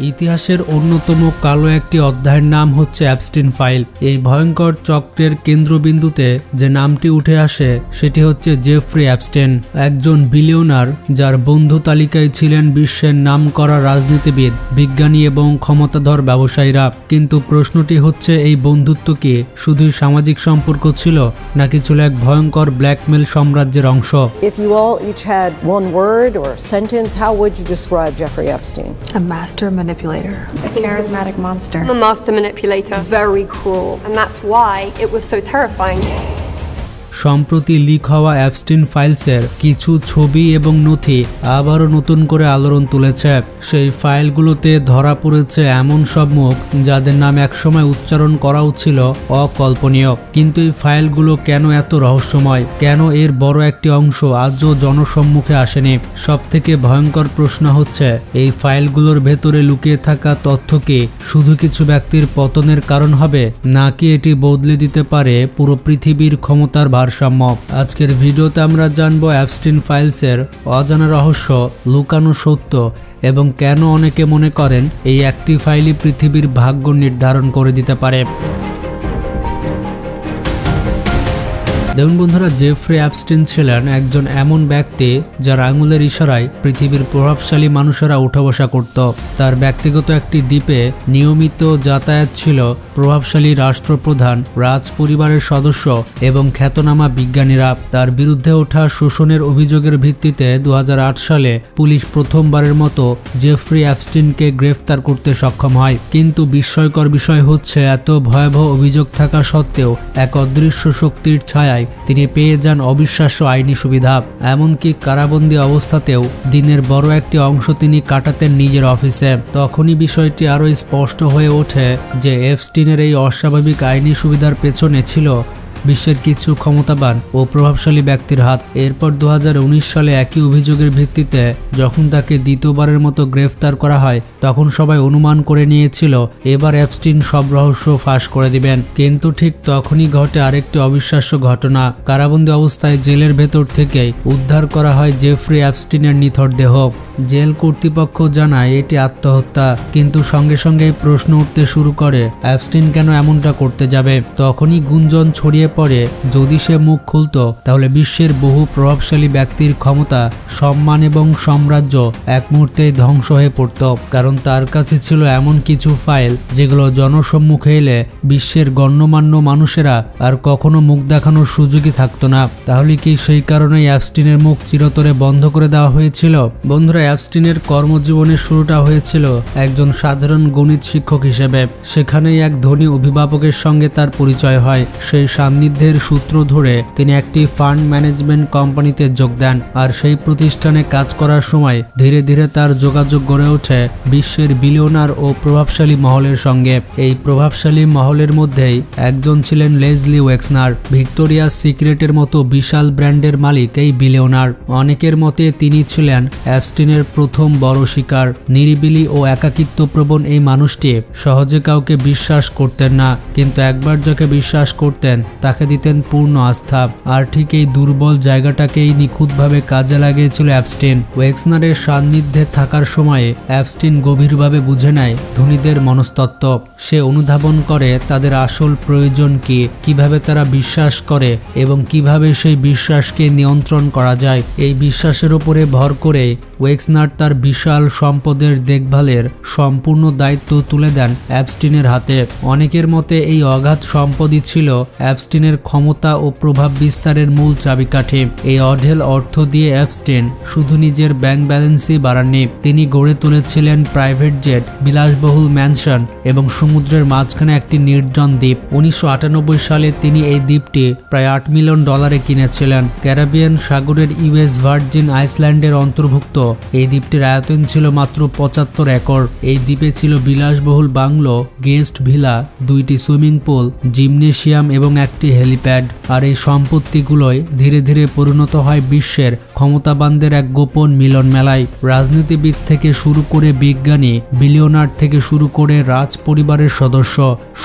ইতিহাসের অন্যতম কালো একটি অধ্যায়ের নাম হচ্ছে অ্যাবস্টিন ফাইল। এই ভয়ঙ্কর চক্রের কেন্দ্রবিন্দুতে যে নামটি উঠে আসে সেটি হচ্ছে জেফ্রি অ্যাবস্টেন একজন বিলিয়নার যার বন্ধু তালিকায় ছিলেন বিশ্বের নামকরা রাজনীতিবিদ বিজ্ঞানী এবং ক্ষমতাধর ব্যবসায়ীরা। কিন্তু প্রশ্নটি হচ্ছে এই বন্ধুত্ব কি শুধুই সামাজিক সম্পর্ক ছিল নাকি ছিল এক ভয়ঙ্কর ব্ল্যাকমেল সাম্রাজ্যের অংশ? If you all each had one word or sentence, how would you describe Jeffrey Epstein? A master manipulator. A charismatic monster. a master manipulator, very cruel, and that's why it was so terrifying. সম্প্রতি leak হওয়া Epstein ফাইলসের কিছু ছবি এবং নথি আবারও নতুন করে আলোড়ন তুলেছে। সেই ফাইলগুলোতে ধরা পড়েছে এমন সব মুখ যাদের নাম একসময় উচ্চারণ করাও ছিল অকল্পনীয়। কিন্তু এই ফাইলগুলো কেন এত রহস্যময়? কেন এর বড় একটি অংশ আজও জনসম্মুখে আসেনি? সব থেকে ভয়ঙ্কর প্রশ্ন হচ্ছে, এই ফাইলগুলোর ভেতরে লুকিয়ে থাকা তথ্য কি শুধু কিছু ব্যক্তির পতনের কারণ হবে? নাকি এটি বদলে দিতে পারে পুরো পৃথিবীর ক্ষমতার ভারসাম্য। আজকের ভিডিওতে আমরা জানব অ্যাপস্টিন ফাইলসের অজানা রহস্য, লুকানো সত্য এবং কেন অনেকে মনে করেন এই একটি ফাইলই পৃথিবীর ভাগ্য নির্ধারণ করে দিতে পারে। দেখুন বন্ধুরা জেফ্রি অ্যাবস্টিন ছিলেন একজন এমন ব্যক্তি যার আঙুলের ইশারায় পৃথিবীর প্রভাবশালী মানুষেরা উঠা বসা করত। তার ব্যক্তিগত একটি দ্বীপে নিয়মিত যাতায়াত ছিল প্রভাবশালী রাষ্ট্রপ্রধান রাজ পরিবারের সদস্য এবং খ্যাতনামা বিজ্ঞানীরা। তার বিরুদ্ধে ওঠা শোষণের অভিযোগের ভিত্তিতে দু হাজার আট সালে পুলিশ প্রথমবারের মতো জেফ্রি অ্যাবস্টিনকে গ্রেফতার করতে সক্ষম হয়। কিন্তু বিস্ময়কর বিষয় হচ্ছে, এত ভয়াবহ অভিযোগ থাকা সত্ত্বেও এক অদৃশ্য শক্তির ছায়ায় তিনি পেয়ে যান অবিশ্বাস্য আইনি সুবিধা। এমনকি কারাবন্দী অবস্থাতেও দিনের বড় একটি অংশ তিনি কাটাতেন নিজের অফিসে। তখনই বিষয়টি আরও স্পষ্ট হয়ে ওঠে যে এফস্টিনের এই অস্বাভাবিক আইনি সুবিধার পেছনে ছিল বিশ্বের কিছু ক্ষমতাবান ও প্রভাবশালী ব্যক্তির হাত। এরপর দু হাজার উনিশ সালে একই অভিযোগের ভিত্তিতে যখন তাকে দ্বিতীয়বারের মতো গ্রেফতার করা হয়, তখন সবাই অনুমান করে নিয়েছিল, এবার অ্যাপস্টিন সব রহস্য ফাঁস করে দিবেন। কিন্তু ঠিক তখনই ঘটে আরেকটি অবিশ্বাস্য ঘটনা। কারাবন্দী অবস্থায় জেলের ভেতর থেকেই উদ্ধার করা হয় জেফ্রি অ্যাপস্টিনের নিথর দেহ। জেল কর্তৃপক্ষ জানায় এটি আত্মহত্যা, কিন্তু সঙ্গে সঙ্গে প্রশ্ন উঠতে শুরু করে অ্যাবস্টিন কেন এমনটা করতে যাবে? তখনই গুঞ্জন ছড়িয়ে পড়ে যদি সে মুখ খুলতো, তাহলে বিশ্বের বহু প্রভাবশালী ব্যক্তির ক্ষমতা, সম্মান এবং সাম্রাজ্য এক মুহূর্তেই ধ্বংস হয়ে পড়ত। কারণ তার কাছে ছিল এমন কিছু ফাইল যেগুলো জনসম্মুখে এলে বিশ্বের গণ্যমান্য মানুষেরা আর কখনো মুখ দেখানোর সুযোগই থাকতো না। তাহলে কি সেই কারণেই অ্যাবস্টিনের মুখ চিরতরে বন্ধ করে দেওয়া হয়েছিল? বন্ধুরা অ্যাবস্টিনের কর্মজীবনের শুরুটা হয়েছিল একজন সাধারণ গণিত শিক্ষক হিসেবে। সেখানেই এক ধনী অভিভাবকের সঙ্গে তার পরিচয় হয়। সেই সান্নিধ্যের সূত্র ধরে তিনি একটি ফান্ড ম্যানেজমেন্ট কোম্পানিতে যোগ দেন আর সেই প্রতিষ্ঠানে কাজ করার সময় ধীরে ধীরে তার যোগাযোগ গড়ে ওঠে বিশ্বের বিলিয়নার ও প্রভাবশালী মহলের সঙ্গে। এই প্রভাবশালী মহলের মধ্যেই একজন ছিলেন লেজলি ওয়েক্সনার ভিক্টোরিয়া সিক্রেটের মতো বিশাল ব্র্যান্ডের মালিক এই বিলিয়নার। অনেকের মতে তিনি ছিলেন অ্যাপস্টিনের প্রথম বড় শিকার। নিরিবিলি ও একাকিত্বপ্রবণ এই মানুষটি সহজে কাউকে বিশ্বাস করতেন না, কিন্তু একবার যাকে বিশ্বাস করতেন তাকে দিতেন পূর্ণ আস্থা। আর ঠিক এই দুর্বল জায়গাটাকেই নিখুঁতভাবে কাজে লাগিয়েছিল অ্যাবস্টিন ওয়েক্সনারের সান্নিধ্যে থাকার সময়ে অ্যাপস্টিন গভীরভাবে বুঝে নেয় ধনীদের মনস্তত্ত্ব। সে অনুধাবন করে তাদের আসল প্রয়োজন কি, কীভাবে তারা বিশ্বাস করে এবং কীভাবে সেই বিশ্বাসকে নিয়ন্ত্রণ করা যায়। এই বিশ্বাসের উপরে ভর করে ওয়েক্সনার তার বিশাল সম্পদের দেখভালের সম্পূর্ণ দায়িত্ব তুলে দেন অ্যাপস্টিনের হাতে। অনেকের মতে এই অগাধ সম্পদই ছিল অ্যাবস্টিনের ক্ষমতা ও প্রভাব বিস্তারের মূল চাবিকাঠি। এই অঢেল অর্থ দিয়ে অ্যাবস্টিন শুধু নিজের ব্যাংক ব্যালেন্সই বাড়াননি, তিনি গড়ে তুলেছিলেন প্রাইভেট জেট, বিলাসবহুল ম্যানশন এবং সমুদ্রের মাঝখানে একটি নির্জন দ্বীপ। উনিশশো আটানব্বই সালে তিনি এই দ্বীপটি প্রায় আট মিলিয়ন ডলারে কিনেছিলেন। ক্যারাবিয়ান সাগরের ইউএস ভার্জিন আইসল্যান্ডের অন্তর্ভুক্ত। এই দ্বীপটির আয়তন ছিল মাত্র পঁচাত্তর একর। এই দ্বীপে ছিল বিলাসবহুল বাংলো, গেস্ট ভিলা, দুইটি সুইমিং পুল, জিমনেশিয়াম এবং একটি একটি হেলিপ্যাড আর এই সম্পত্তিগুলোই ধীরে ধীরে পরিণত হয় বিশ্বের ক্ষমতাবানদের এক গোপন মিলন মেলায়। রাজনীতিবিদ থেকে শুরু করে বিজ্ঞানী, বিলিয়নার থেকে শুরু করে রাজ পরিবারের সদস্য,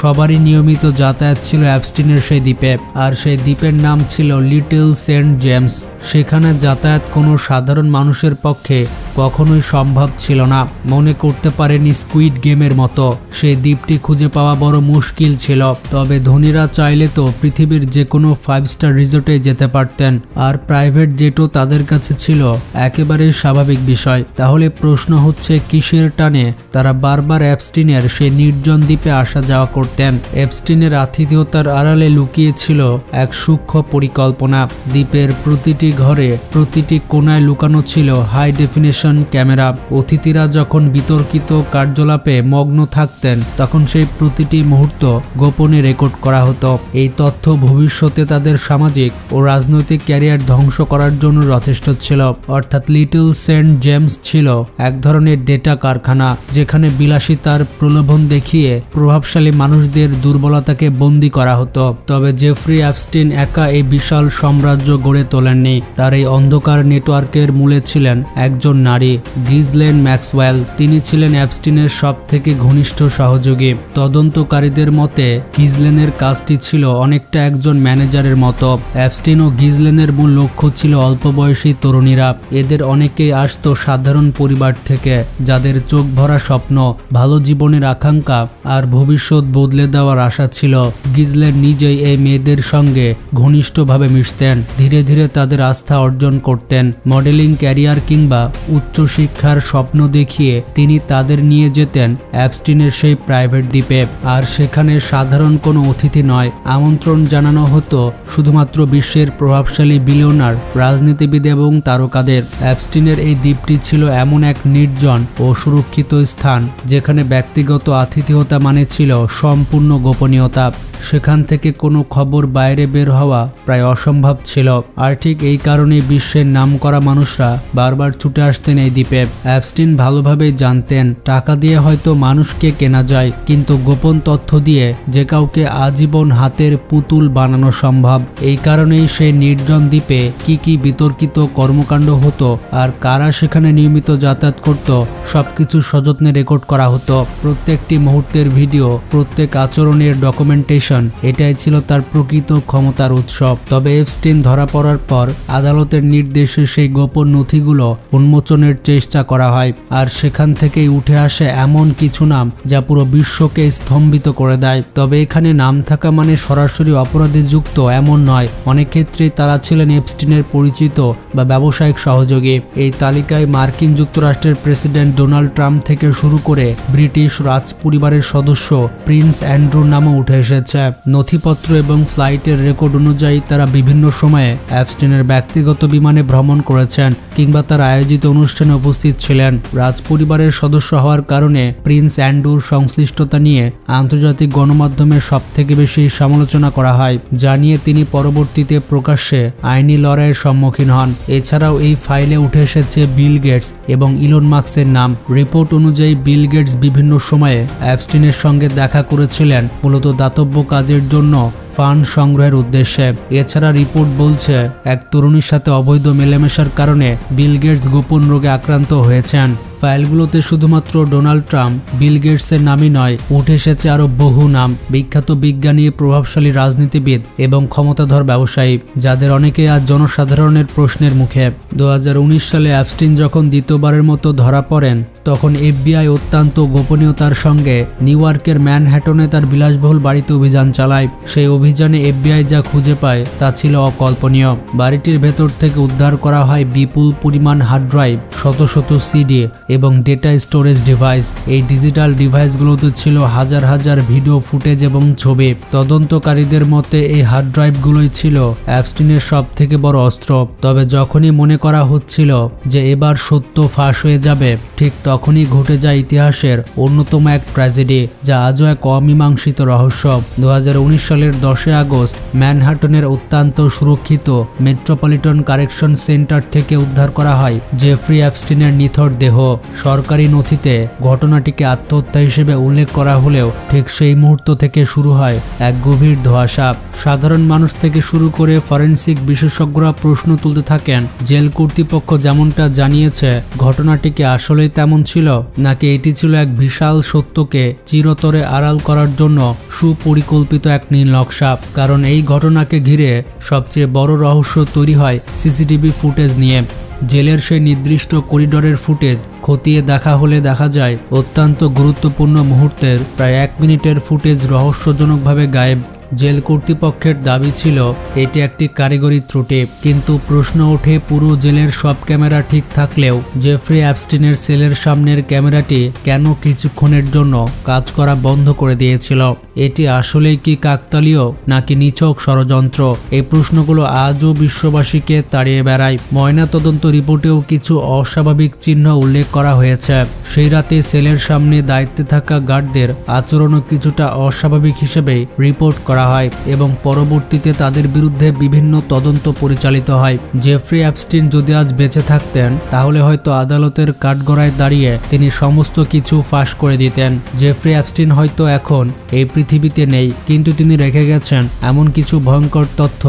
সবারই নিয়মিত যাতায়াত ছিল অ্যাবস্টিনের সেই দ্বীপে। আর সেই দ্বীপের নাম ছিল লিটল সেন্ট জেমস। সেখানে যাতায়াত কোনো সাধারণ মানুষের পক্ষে কখনোই সম্ভব ছিল না। মনে করতে পারেনি স্কুইড গেমের মতো। সেই দ্বীপটি খুঁজে পাওয়া বড় মুশকিল ছিল। তবে ধনীরা চাইলে তো পৃথিবীর যে কোনো ফাইভ স্টার রিসোর্টে যেতে পারতেন। আর প্রাইভেট জেটও তাদের কাছে ছিল একেবারে স্বাভাবিক বিষয়। তাহলে প্রশ্ন হচ্ছে, কিসের টানে তারা বারবার অ্যাপস্টিনের সেই নির্জন দ্বীপে আসা যাওয়া করতেন? অ্যাপস্টিনের আতিথেয়তার আড়ালে লুকিয়েছিল এক সূক্ষ্ম পরিকল্পনা। দ্বীপের প্রতিটি ঘরে, প্রতিটি কোনায় লুকানো ছিল হাই ডেফিনেশন ক্যামেরা অতিথিরা যখন বিতর্কিত কার্যকলাপে মগ্ন থাকতেন, তখন সেই প্রতিটি মুহূর্ত গোপনে রেকর্ড করা হতো। এই তথ্য ভবিষ্যতে তাদের সামাজিক ও রাজনৈতিক ক্যারিয়ার ধ্বংস করার জন্য যথেষ্ট ছিল। অর্থাৎ লিটল সেন্ট জেমস ছিল এক ধরনের ডেটা কারখানা, যেখানে বিলাসিতার প্রলোভন দেখিয়ে প্রভাবশালী মানুষদের দুর্বলতাকে বন্দি করা হতো। তবে জেফ্রি অ্যাপস্টিন একা এই বিশাল সাম্রাজ্য গড়ে তোলেননি। তার এই অন্ধকার নেটওয়ার্কের মূলে ছিলেন একজন নারী গিজলেন ম্যাক্সওয়েল। তিনি ছিলেন অ্যাপস্টিনের সব থেকে ঘনিষ্ঠ সহযোগী। তদন্তকারীদের মতে গিজলেনের কাজটি ছিল অনেকটা একজন ম্যানেজারের মতো। অ্যাপস্টিন ও গিজলেনের মূল লক্ষ্য ছিল অল্প বয়সী তরুণীরা। এদের অনেকেই আসতো সাধারণ পরিবার থেকে, যাদের চোখ ভরা স্বপ্ন, ভালো জীবনের আকাঙ্ক্ষা আর ভবিষ্যৎ বদলে দেওয়ার আশা ছিল। গিজলেন নিজেই এই মেয়েদের সঙ্গে ঘনিষ্ঠভাবে মিশতেন, ধীরে ধীরে তাদের আস্থা অর্জন করতেন। মডেলিং ক্যারিয়ার কিংবা উচ্চশিক্ষার স্বপ্ন দেখিয়ে তিনি তাদের নিয়ে যেতেন অ্যাপস্টিনের সেই প্রাইভেট দ্বীপে। আর সেখানে সাধারণ কোনো অতিথি নয়, আমন্ত্রণ জানানো হতো, শুধুমাত্র বিশ্বের প্রভাবশালী বিলিয়নার, রাজনীতিবিদ এবং তারকাদের। অ্যাপস্টিনের এই দ্বীপটি ছিল এমন এক নির্জন ও সুরক্ষিত স্থান, যেখানে ব্যক্তিগত আতিথেয়তা মানে ছিল সম্পূর্ণ গোপনীয়তা। সেখান থেকে কোনো খবর বাইরে বের হওয়া প্রায় অসম্ভব ছিল। আর ঠিক এই কারণে বিশ্বের নামকরা মানুষরা বারবার ছুটে আসতেন এই দ্বীপে। অ্যাপস্টিন ভালোভাবে জানতেন, টাকা দিয়ে হয়তো মানুষকে কেনা যায়, কিন্তু গোপন তথ্য দিয়ে যে কাউকে আজীবন হাতের পুতুল বানানো সম্ভব। এই কারণেই সে নির্জন দ্বীপে কি কি বিতর্কিত কর্মকাণ্ড হতো আর কারা সেখানে নিয়মিত যাতায়াত করত, সবকিছু সযত্নে রেকর্ড করা হতো। প্রত্যেকটি মুহূর্তের ভিডিও, প্রত্যেক আচরণের ডকুমেন্টেশন এটাই ছিল তার প্রকৃত ক্ষমতার উৎসব। তবে এফস্টিন ধরা পড়ার পর আদালতের নির্দেশে সেই গোপন নথিগুলো উন্মোচনের চেষ্টা করা হয়, আর সেখান থেকেই উঠে আসে এমন কিছু নাম যা পুরো বিশ্বকে স্তম্ভিত করে দেয়। তবে এখানে নাম থাকা মানে সরাসরি অপরাধে যুক্ত এমন নয়, অনেক ক্ষেত্রেই তারা ছিলেন এপস্টিনের পরিচিত বা ব্যবসায়িক সহযোগী। এই তালিকায় মার্কিন যুক্তরাষ্ট্রের প্রেসিডেন্ট ডোনাল্ড ট্রাম্প থেকে শুরু করে ব্রিটিশ রাজ পরিবারের সদস্য প্রিন্স অ্যান্ড্রুর নামও উঠে এসেছে। নথিপত্র এবং ফ্লাইটের রেকর্ড অনুযায়ী তারা বিভিন্ন সময়ে অ্যাপস্টিনের ব্যক্তিগত বিমানে ভ্রমণ করেছেন কিংবা তার আয়োজিত অনুষ্ঠানে উপস্থিত ছিলেন। রাজ পরিবারের সদস্য হওয়ার কারণে প্রিন্স অ্যান্ড্রুর সংশ্লিষ্টতা নিয়ে আন্তর্জাতিক গণমাধ্যমে সব থেকে বেশি সমালোচনা করা হয়, যা নিয়ে তিনি পরবর্তীতে প্রকাশ্যে আইনি লড়াইয়ের সম্মুখীন হন। এছাড়াও এই ফাইলে উঠে এসেছে বিল গেটস এবং ইলন মার্কসের নাম। রিপোর্ট অনুযায়ী বিল গেটস বিভিন্ন সময়ে অ্যাপস্টিনের সঙ্গে দেখা করেছিলেন, মূলত দাতব্য কাজের জন্য ফান্ড সংগ্রহের উদ্দেশ্যে। এছাড়া রিপোর্ট বলছে, এক তরুণীর সাথে অবৈধ মেলামেশার কারণে বিল গেটস গোপন রোগে আক্রান্ত হয়েছেন। ফাইলগুলোতে শুধুমাত্র ডোনাল্ড ট্রাম্প, বিল গেটসের নামই নয়, উঠে এসেছে আরও বহু নাম। বিখ্যাত বিজ্ঞানী, প্রভাবশালী রাজনীতিবিদ এবং ক্ষমতাধর ব্যবসায়ী, যাদের অনেকে আজ জনসাধারণের প্রশ্নের মুখে। দু হাজার উনিশ সালে অ্যাপস্টিন যখন দ্বিতীয়বারের মতো ধরা পড়েন, তখন এফবিআই অত্যন্ত গোপনীয়তার সঙ্গে নিউ ইয়র্কের ম্যানহ্যাটনে তার বিলাসবহুল বাড়িতে অভিযান চালায়। সেই অভিযানে এফবিআই যা খুঁজে পায় তা ছিল অকল্পনীয়। বাড়িটির ভেতর থেকে উদ্ধার করা হয় বিপুল পরিমাণ হার্ড ড্রাইভ, শত শত সিডি এবং ডেটা স্টোরেজ ডিভাইস। এই ডিজিটাল ডিভাইসগুলোতে ছিল হাজার হাজার ভিডিও ফুটেজ এবং ছবি। তদন্তকারীদের মতে, এই হার্ড ড্রাইভগুলোই ছিল অ্যাপস্টিনের সব থেকে বড় অস্ত্র। তবে যখনই মনে করা হচ্ছিল যে এবার সত্য ফাঁস হয়ে যাবে, ঠিক তখনই ঘটে যায় ইতিহাসের অন্যতম এক ট্র্যাজেডি, যা আজও এক অমীমাংসিত রহস্য। দু হাজার উনিশ সালের দশই আগস্ট ম্যানহাটনের অত্যন্ত সুরক্ষিত মেট্রোপলিটন কারেকশন সেন্টার থেকে উদ্ধার করা হয় জেফ্রি অ্যাপস্টিনের নিথর দেহ। সরকারি নথিতে ঘটনাটিকে আত্মহত্যা হিসেবে উল্লেখ করা হলেও ঠিক সেই মুহূর্ত থেকে শুরু হয় এক গভীর ধোঁয়াশা। সাধারণ মানুষ থেকে শুরু করে ফরেন্সিক বিশেষজ্ঞরা প্রশ্ন তুলতে থাকেন, জেল কর্তৃপক্ষ যেমনটা জানিয়েছে ঘটনাটিকে আসলেই তেমন ছিল, নাকি এটি ছিল এক বিশাল সত্যকে চিরতরে আড়াল করার জন্য সুপরিকল্পিত এক নীল নকশা কারণ এই ঘটনাকে ঘিরে সবচেয়ে বড় রহস্য তৈরি হয় সিসিটিভি ফুটেজ নিয়ে। জেলের সেই নির্দিষ্ট করিডোরের ফুটেজ খতিয়ে দেখা হলে দেখা যায়, অত্যন্ত গুরুত্বপূর্ণ মুহূর্তের প্রায় এক মিনিটের ফুটেজ রহস্যজনকভাবে গায়েব। জেল কর্তৃপক্ষের দাবি ছিল, এটি একটি কারিগরি ত্রুটি। কিন্তু প্রশ্ন ওঠে, পুরো জেলের সব ক্যামেরা ঠিক থাকলেও জেফ্রি অ্যাপস্টিনের সেলের সামনের ক্যামেরাটি কেন কিছুক্ষণের জন্য কাজ করা বন্ধ করে দিয়েছিল? এটি আসলেই কি কাকতালীয় নাকি নিছক ষড়যন্ত্র? এই প্রশ্নগুলো আজও বিশ্ববাসীকে তাড়িয়ে বেড়ায়। ময়নাতদন্ত রিপোর্টেও কিছু অস্বাভাবিক চিহ্ন উল্লেখ করা হয়েছে। সেই রাতে সেলের সামনে দায়িত্বে থাকা গার্ডদের আচরণও কিছুটা অস্বাভাবিক হিসেবে রিপোর্ট করা হয় এবং পরবর্তীতে তাদের বিরুদ্ধে বিভিন্ন তদন্ত পরিচালিত হয়। জেফ্রি অ্যাপস্টিন যদি আজ বেঁচে থাকতেন, তাহলে হয়তো আদালতের কাঠগড়ায় দাঁড়িয়ে তিনি সমস্ত কিছু ফাঁস করে দিতেন। জেফ্রি অ্যাপস্টিন হয়তো এখন এই পৃথিবীতে নেই, কিন্তু তিনি রেখে গেছেন এমন কিছু ভয়ঙ্কর তথ্য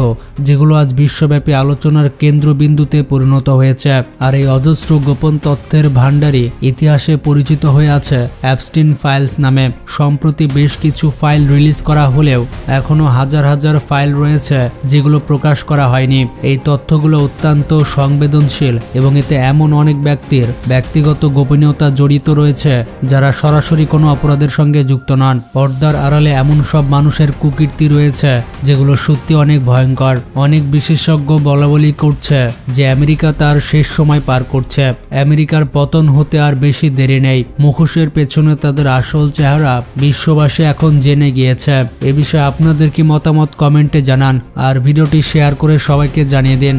যেগুলো আজ বিশ্বব্যাপী আলোচনার কেন্দ্রবিন্দুতে পরিণত হয়েছে। আর এই অজস্র গোপন তথ্যের ভাণ্ডারই ইতিহাসে পরিচিত হয়ে আছে অ্যাপস্টিন ফাইলস নামে। সম্প্রতি বেশ কিছু ফাইল রিলিজ করা হলেও এখনও হাজার হাজার ফাইল রয়েছে যেগুলো প্রকাশ করা হয়নি। এই তথ্যগুলো অত্যন্ত সংবেদনশীল এবং এতে এমন অনেক ব্যক্তির ব্যক্তিগত গোপনীয়তা জড়িত রয়েছে যারা সরাসরি কোনো অপরাধের সঙ্গে যুক্ত নন। পর্দার আড়ালে এমন সব মানুষের কুকীর্তি রয়েছে, যেগুলো সত্যি অনেক ভয়ঙ্কর। অনেক বিশেষজ্ঞ বলাবলি করছে যে আমেরিকা তার শেষ সময় পার করছে। আমেরিকার পতন হতে আর বেশি দেরি নেই। মুখোশের পেছনে তাদের আসল চেহারা বিশ্ববাসী এখন জেনে গিয়েছে। এ বিষয়ে আপনাদের কি মতামত কমেন্টে জানান, আর ভিডিওটি শেয়ার করে সবাইকে জানিয়ে দিন।